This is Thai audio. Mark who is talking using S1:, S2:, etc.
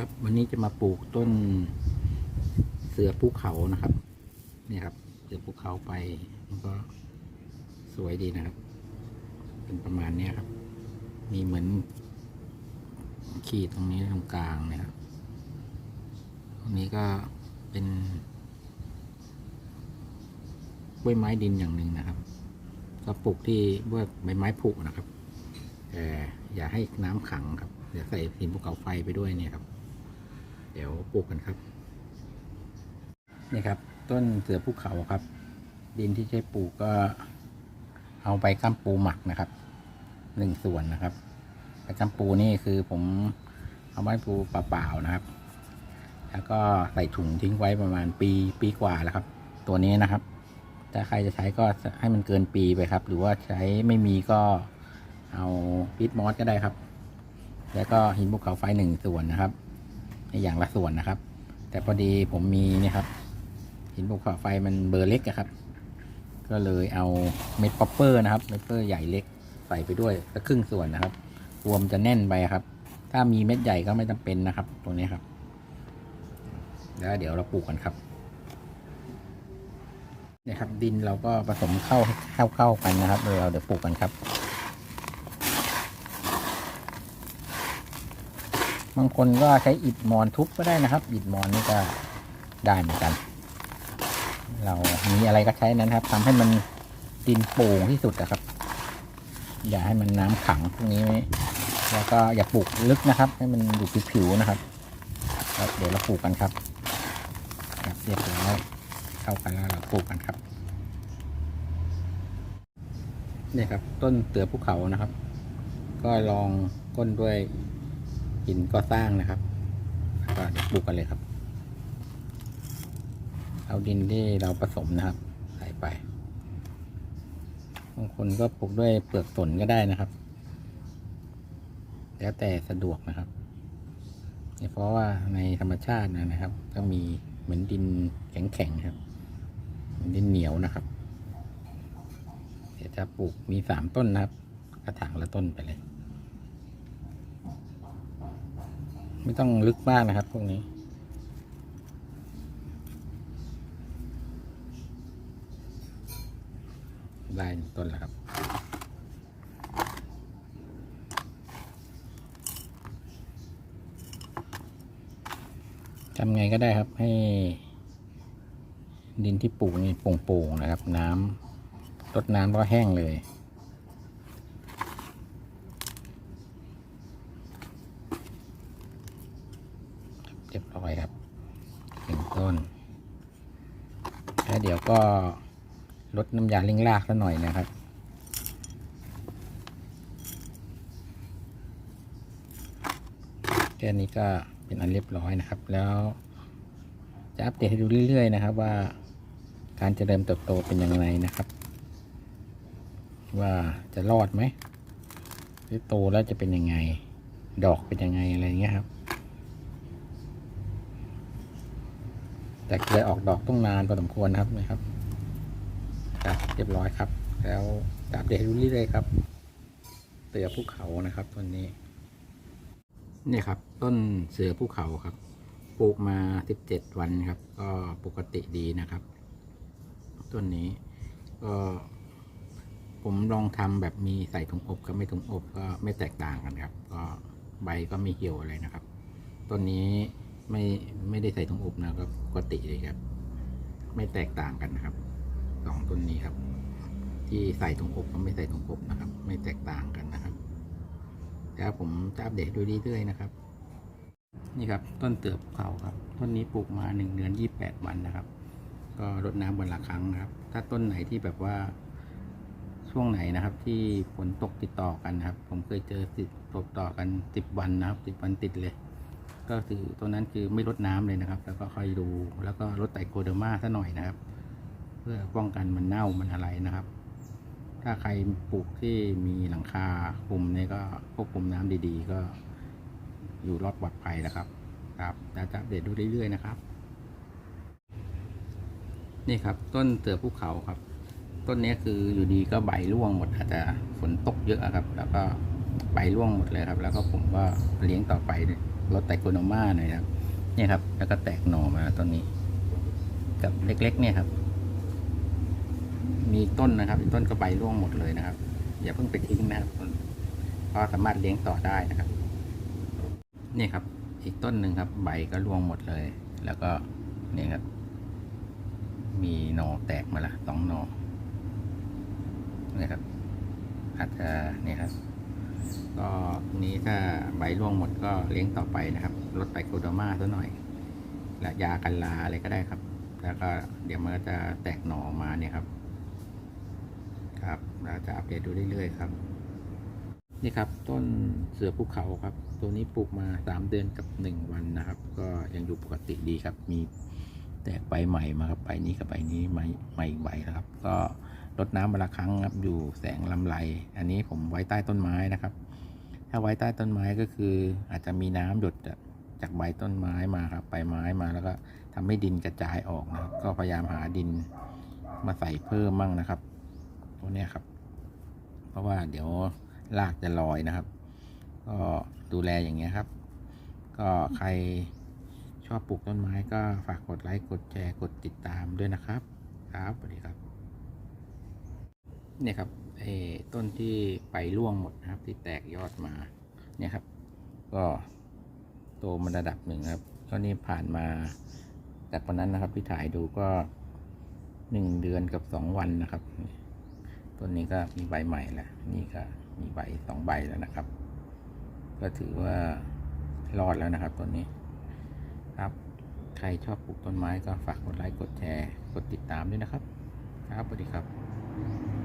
S1: ครับ วันนี้จะมาปลูกต้นเสือภูเขานะครับเนี่ยครับ เสือภูเขาไปมันก็สวยดีนะครับ เป็นประมาณนี้ครับ มีเหมือนขีดตรงนี้ตรงกลางเนะครับตรงนี้ก็เป็นกล้วยไม้ดินอย่างหนึ่งนะครับ ก็ปลูกที่เบื้อใบไม้ผุนะครับแต่อย่าให้น้ำขังครับ เดี๋ยวใส่หินภูเขาไฟไปด้วยเนี่ยครับ เดี๋ยวปลูกกันครับ นี่ครับ ต้นเสือภูเขาครับ ดินที่ใช้ปลูกก็เอาใบกัมปูหมักนะครับหนึ่งส่วนนะครับใบกัมปูนี่คือผมเอาใบปูเปล่าๆนะครับ แล้วก็ใส่ถุงทิ้งไว้ประมาณปีปีกว่าแล้วครับ ตัวนี้นะครับถ้าใครจะใช้ก็ให้มันเกินปีไปครับ หรือว่าใช้ไม่มีก็เอาปิดมอสก็ได้ครับ แล้วก็หินภูเขาไฟหนึ่งส่วนนะครับ ในอย่างละส่วนนะครับ แต่พอดีผมมีนี่ครับหินภูเขาไฟมันเบอร์เล็กอะครับ ก็เลยเอาเม็ดป๊อปเปอร์นะครับเม็ดป๊อปเปอร์ใหญ่เล็กใส่ไปด้วยสักครึ่งส่วนนะครับ รวมจะแน่นไปครับ ถ้ามีเม็ดใหญ่ก็ไม่จำเป็นนะครับ ตรงนี้ครับ แล้วเดี๋ยวเราปลูกกันครับนี่ครับดินเราก็ผสมเข้าเข้าเข้ากันนะครับ เดี๋ยวเราเดี๋ยวปลูกกันครับ บางคนก็ใช้อิฐมอนทุบก็ได้นะครับ อิฐมอนนี่ก็ได้เหมือนกัน เรามีอะไรก็ใช้นั้นครับทำให้มันดินโป่งที่สุดนะครับ อย่าให้มันน้ำขังพวกนี้ไว้แล้วก็อย่าปลูกลึกนะครับ ให้มันอยู่ผิวๆนะครับเดี๋ยวเราปลูกกันครับเรียบร้อยเข้ากันแล้วเราปลูกกันครับนี่ครับ ต้นเตือภูเขานะครับ ก็ลองก้นด้วย หินก็สร้างนะครับแล้วก็เดี๋ยวปลูกกันเลยครับ เอาดินที่เราผสมนะครับ ใส่ไปบางคนก็ปลูกด้วยเปลือกสนก็ได้นะครับ แล้วแต่สะดวกนะครับเนี่ยเพราะว่าในธรรมชาตินะครับ ก็มีเหมือนดินแข็งๆครับเหมือนดินเหนียวนะครับเดี๋ยวจะปลูกมีสามต้นนะครับ กระถางละต้นไปเลย ไม่ต้องลึกมากนะครับ พวกนี้ ได้ต้นแล้วครับ ทำไงก็ได้ครับให้ ดินที่ปลูกนี่โป่งๆนะครับ น้ำรดน้ำก็แห้งเลย รียบร้อยครับหนึ่งต้น แล้วเดี๋ยวก็ลดน้ำยาเล่งรากซะหน่อยนะครับแค่นี้ก็เป็นอันเรียบร้อยนะครับ แล้วจะอัปเดตให้ดูเรื่อยๆนะครับ ว่าการเจริญเติบโตเป็นยังไงนะครับ ว่าจะรอดไหมหรือโตแล้วจะเป็นยังไง ดอกเป็นยังไงอะไรเงี้ยครับ แต่เคยออกดอกต้องนานพอสมควรนะครับนะครับครับเรียบร้อยครับ แล้วจะอัปเดตให้ดูเรื่อยครับเตือภูเขานะครับต้นนี้นี่ครับ ต้นเสือภูเขาครับปลูกมาสิบเจ็ดวันครับ ก็ปกติดีนะครับ ต้นนี้ก็ผมลองทำแบบมีใส่ถุงอบกับไม่ถุงอบก็ไม่แตกต่างกันครับ ก็ใบก็ไม่เหี่ยวอะไรนะครับ ต้นนี้ ไม่ไม่ได้ใส่ถุงอบนะก็ปกติเลยครับ ไม่แตกต่างกันนะครับสองต้นนี้ครับ ที่ใส่ถุงอบกับไม่ใส่ถุงอบนะครับ ไม่แตกต่างกันนะครับแล้วผมจะอัปเดตดูเรื่อยๆนะครับ นี่ครับต้นเตือบเขาครับ ต้นนี้ปลูกมาหนึ่งเดือนยี่แปดวันนะครับ ก็รดน้ำวันละครั้งนะครับ ถ้าต้นไหนที่แบบว่าช่วงไหนนะครับ ที่ฝนตกติดต่อกันนะครับ ผมเคยเจอติดตกต่อกันสิบวันนะครับสิบวันติดเลย ก็คือตัวนั้นคือไม่ลดน้ำเลยนะครับ แล้วก็ค่อยดูแล้วก็ลดไตโคเดอร์มาซะหน่อยนะครับ เพื่อป้องกันมันเน่ามันอะไรนะครับ ถ้าใครปลูกที่มีหลังคาคลุมเนี่ยก็ควบคุมน้ำดีๆ ก็อยู่รอดปลอดภัยนะครับ ครับแล้วจะอัปเดตดูเรื่อยๆนะครับ นี่ครับต้นเตือภูเขาครับ ต้นนี้คืออยู่ดีก็ใบร่วงหมดอาจจะฝนตกเยอะครับ แล้วก็ใบร่วงหมดเลยครับ แล้วก็ผมก็เลี้ยงต่อไป เรถไตกโคโนมาหน่อยครับเนี่ยครับ แล้วก็แตกหน่อมาต้นนี้ กับเล็กๆ เนี่ยครับ มีต้นนะครับอีกต้นก็ใบร่วงหมดเลยนะครับ อย่าเพิ่งไปทิ้งนะครับเพราะสามารถเลี้ยงต่อได้นะครับ นี่ครับ อีกต้นหนึ่งครับ ใบก็ร่วงหมดเลย แล้วก็นี่ครับ มีหน่อแตกมาละสองหน่อนี่ครับอาจจะนี่ครับ ก็นี้ถ้าใบร่วงหมดก็เลี้ยงต่อไปนะครับลดไปโคโดมาซะหน่อยและยากันลาอะไรก็ได้ครับ แล้วก็เดี๋ยวมันก็จะแตกหน่อมาเนี่ยครับ ครับ เราจะอัปเดตดูเรื่อยๆครับ นี่ครับต้นเสือภูเขาครับ ตัวนี้ปลูกมาสามเดือนกับหนึ่งวันนะครับ ก็ยังอยู่ปกติดีครับ มีแตกใบใหม่มาครับใบนี้กับใบนี้ใหม่ใหม่อีกใบแล้วครับ ก็รดน้ำวันละครั้งครับอยู่แสงลำไร อันนี้ผมไว้ใต้ต้นไม้นะครับ ถ้าไว้ใต้ต้นไม้ก็คือ อาจจะมีน้ำหยดจากใบต้นไม้มาครับใบไม้มาแล้วก็ทำให้ดินกระจายออกนะครับ ก็พยายามหาดินมาใส่เพิ่มมั่งนะครับพวกนี้ครับ เพราะว่าเดี๋ยวรากจะลอยนะครับ ก็ดูแลอย่างเงี้ยครับ ก็ใครชอบปลูกต้นไม้ก็ฝากกดไลค์กดแชร์กดติดตามด้วยนะครับ ครับสวัสดีครับ เนี่ยครับ ต้นที่ไปร่วงหมดนะครับ ที่แตกยอดมาเนี่ยครับ ก็โตมาระดับหนึ่งครับก็นี่ผ่านมาจากวันนั้นนะครับที่ถ่ายดูก็หนึ่งเดือนกับสองวันนะครับต้นนี้ก็มีใบใหม่แล้วนี่ก็มีใบสองใบแล้วนะครับ ก็ถือว่ารอดแล้วนะครับต้นนี้ครับ ใครชอบปลูกต้นไม้ก็ฝากกดไลค์กดแชร์ กดติดตามด้วยนะครับ ครับสวัสดีครับ